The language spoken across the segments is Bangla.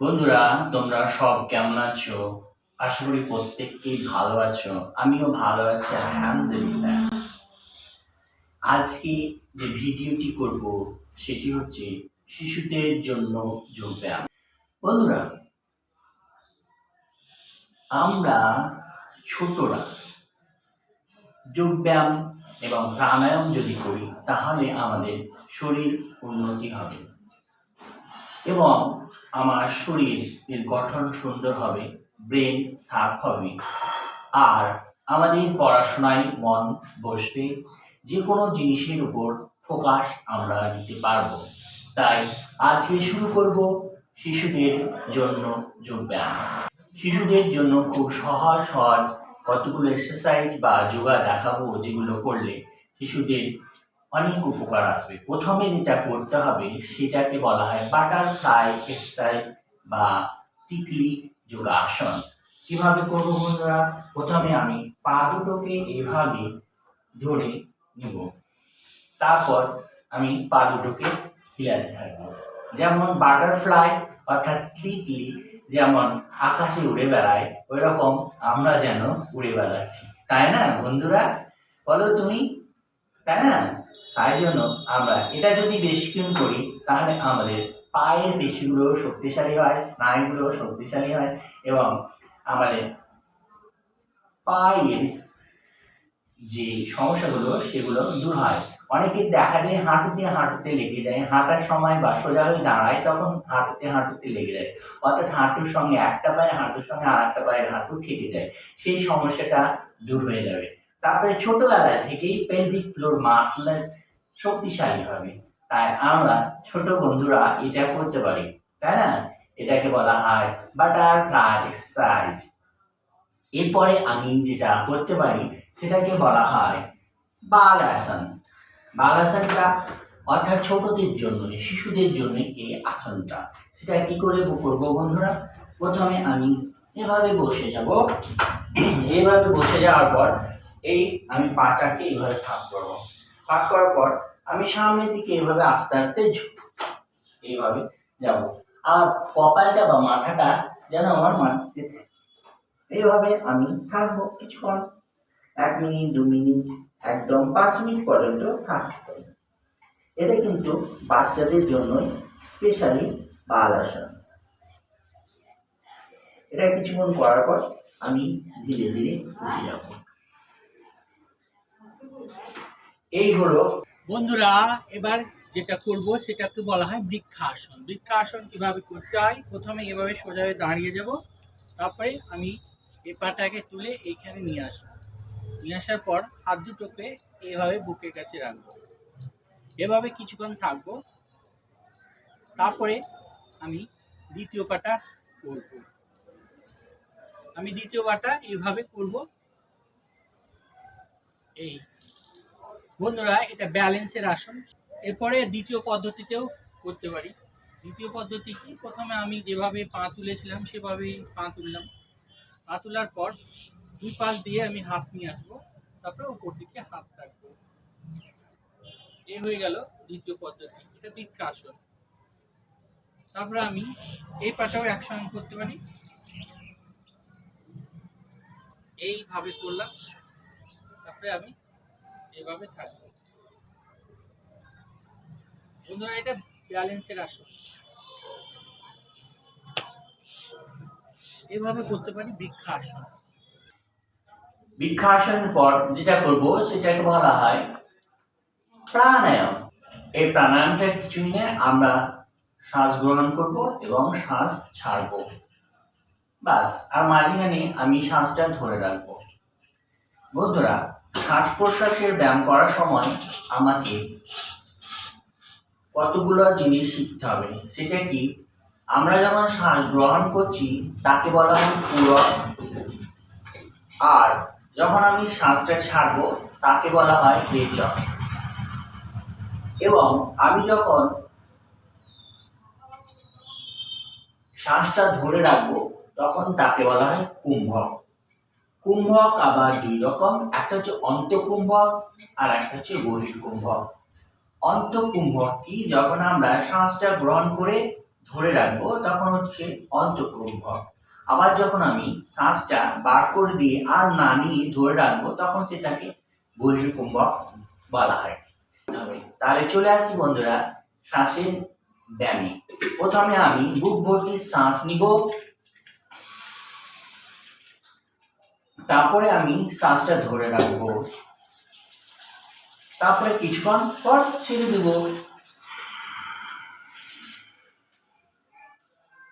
বন্ধুরা, তোমরা সব কেমন আছো? আশা করি প্রত্যেককেই ভালো আছো। আমিও ভালো আছি, আলহামদুলিল্লাহ। আজকে যে ভিডিওটি করব, সেটি হচ্ছে শিশুদের জন্য যোগব্যায়াম। বন্ধুরা, আমরা ছোটরা যোগব্যায়াম এবং প্রাণায়াম যদি করি, তাহলে আমাদের শরীর উন্নতি হবে। এবং আমার শরীরের গঠন সুন্দর হবে, ব্রেন সাফ হবে। আর আমাদের পড়াশোনায় মন বসবে যে কোনো জিনিসের উপর ফোকাস আমরা দিতে পারব। তাই আজকে শুরু করব শিশুদের জন্য যোগব্যায়াম। শিশুদের জন্য খুব সহজ সহজ কতগুলো এক্সারসাইজ বা যোগা দেখাবো যেগুলো করলে শিশুদের অনেক উপকার আসবে। প্রথমে যেটা করতে হবে, সেটাকে বলা হয় বাটারফ্লাই এক্সারসাইজ বা তিতলি যোগাসন কীভাবে করব বন্ধুরা? প্রথমে আমি পা দুটোকে এভাবে ধরে নেব। তারপর আমি পা দুটোকে হিলাতে থাকব। যেমন বাটারফ্লাই অর্থাৎ তিতলি যেমন আকাশে উড়ে বেড়ায় ওই রকম আমরা যেন উড়ে বেড়াচ্ছি। তাই না, বন্ধুরা? বলো তুমি, তাই না? তাই জন্য আমরা এটা যদি বেশিক্ষণ করি, তাহলে আমাদের পায়ের পেশিগুলো শক্তিশালী হয়, স্নায়ুগুলো শক্তিশালী হয় এবং আমাদের পায়ের যে সমস্যাগুলো, সেগুলো দূর হয়। অনেকের দেখা যায় হাঁটুতে হাঁটুতে লেগে যায়। হাঁটার সময় বা সোজা হয়ে দাঁড়ায় তখন হাঁটুতে হাঁটুতে লেগে যায়। অর্থাৎ হাঁটুর সঙ্গে একটা পায়ের হাঁটুর সঙ্গে আর একটা পায়ের হাঁটু ঠেকে যায়। সেই সমস্যাটা দূর হয়ে যাবে। তারপরে ছোটবেলা থেকেই পেলভিক ফ্লোর মাসল শক্তিশালী হবে। তাই আমরা ছোট বন্ধুরা এটা করতে পারি, তাই না? এটাকে বলা হয় বাটার বাটারফ্লাই এক্সারসাইজ এরপরে আমি যেটা করতে পারি, সেটাকে বলা হয় বাল আসন বাল আসনটা অর্থাৎ ছোটদের জন্য শিশুদের জন্য এই আসনটা। সেটা কি করে করব বন্ধুরা? প্রথমে আমি এভাবে বসে যাব। এইভাবে বসে যাওয়ার পর এই আমি পাটাকে এইভাবে ফাঁক করব। ফাঁক করার পর আমি সামনের দিকে এইভাবে আস্তে আস্তে এইভাবে যাব। আর কপালটা বা মাথাটা যেন আমার মাটিতে থাকে। এইভাবে আমি থাকব কিছুক্ষণ। এক মিনিট, দু মিনিট, একদম পাঁচ মিনিট পর্যন্ত পারি এটা কিন্তু বাচ্চাদের জন্যই স্পেশালি বাল আসন এটা কিছুক্ষণ করার পর আমি ধীরে ধীরে উঠে যাব। এই হলো, বন্ধুরা, এবার যেটা করব সেটাকে বলা হয় বৃক্ষাসন। বৃক্ষাসন কীভাবে করতে হয়? প্রথমে এভাবে সোজা হয়ে দাঁড়িয়ে যাব। তারপরে আমি এই পাটাকে তুলে এইখানে নিয়ে আসব। নিয়ে আসার পর হাত দুটোকে এভাবে বুকের কাছে রাখব। এভাবে কিছুক্ষণ থাকব। তারপরে আমি দ্বিতীয় পাটা করব। আমি দ্বিতীয় পাটা এইভাবে করব। এই বন্ধুরা, এটা ব্যালেন্সের আসন। এরপরে দ্বিতীয় পদ্ধতিতেও করতে পারি। দ্বিতীয় পদ্ধতি কি? প্রথমে আমি যেভাবে পা তুলেছিলাম, সেভাবেই পা তুললাম। পা তোলার পর দুই পাশ দিয়ে আমি হাত নিয়ে আসব, তারপরে উপর দিকে হাত রাখব। এই হয়ে গেল দ্বিতীয় পদ্ধতি, এটা দীক্ষা আসন তারপরে আমি এই পাটাও একসঙ্গে করতে পারি। এইভাবে করলাম, তারপরে আমি এভাবে থাকব। বন্ধুরা, এটা ব্যালেন্সের আসন। এভাবে করতে পারি বৃক্ষা আসন বৃক্ষাসনের পর যেটা করব সেটাকে বলা হয় প্রাণায়াম। এই প্রাণায়ামটা কিছুই না আমরা শ্বাস গ্রহণ করব এবং শ্বাস ছাড়ব। বাস, আর মাঝখানে আমি শ্বাসটা ধরে রাখব। বন্ধুরা, শ্বাস প্রশ্বাসের ব্যায়াম করার সময় আমাকে কতগুলো জিনিস শিখতে হবে, সেটা কি? আমরা যখন শ্বাস গ্রহণ করছি, তাকে বলা হয় পূরক আর যখন আমি শ্বাসটা ছাড়বো, তাকে বলা হয় রেচক এবং আমি যখন শ্বাসটা ধরে রাখব, তখন তাকে বলা হয় কুম্ভক। কুম্ভক আবার দুই রকম, একটা হচ্ছে অন্তকুম্ভক আর একটা হচ্ছে বহির্কুম্ভক। অন্তকুম্ভকটি যখন আমরা শ্বাসটা গ্রহণ করে ধরে রাখব, তখন হচ্ছে অন্তকুম্ভক। আবার যখন আমি শ্বাসটা বার করে দিয়ে আর না নিয়ে ধরে রাখব, তখন সেটাকে বহির্কুম্ভক বলা হয়। তাহলে চলে আসি বন্ধুরা শ্বাসের ব্যায়ামে। প্রথমে আমি বুক ভর্তি শ্বাস নিব। তারপরে আমি শ্বাসটা ধরে রাখব। তারপরে কিছুক্ষণ পর ছেড়ে দেব।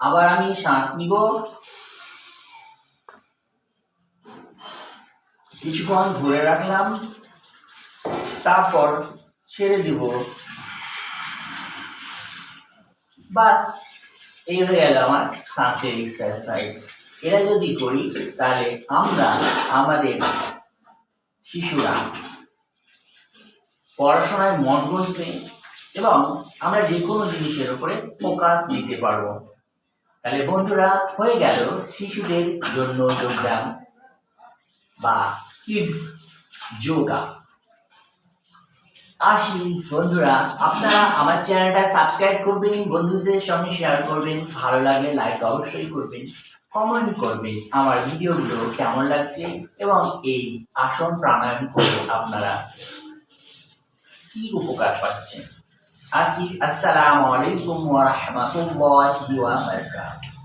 আবার আমি শ্বাস নিব। কিছুক্ষণ ধরে রাখলাম, তারপর ছেড়ে দিব। বাস, এই হয়ে গেল আমার শ্বাসের এক্সারসাইজ এরা যদি করি, তাহলে আমরা, আমাদের শিশুরা পড়াশোনায় মন বসবে এবং আমরা যে কোনো জিনিসের উপরে ফোকাস দিতে পারব। তাহলে বন্ধুরা, হয়ে গেল শিশুদের জন্য যোগব্যায়াম বা কিডস যোগা আসি, বন্ধুরা, আপনারা আমার চ্যানেলটা সাবস্ক্রাইব করবেন, বন্ধুদের সঙ্গে শেয়ার করবেন, ভালো লাগলে লাইক অবশ্যই করবেন কমেন্ট করবেন আমার ভিডিওগুলো কেমন লাগছে এবং এই আসন প্রাণায়াম করে আপনারা কি উপকার পাচ্ছেন? আসি, আসসালামু আলাইকুম ওয়া রাহমাতুল্লাহি ওয়া বারাকাতুহু।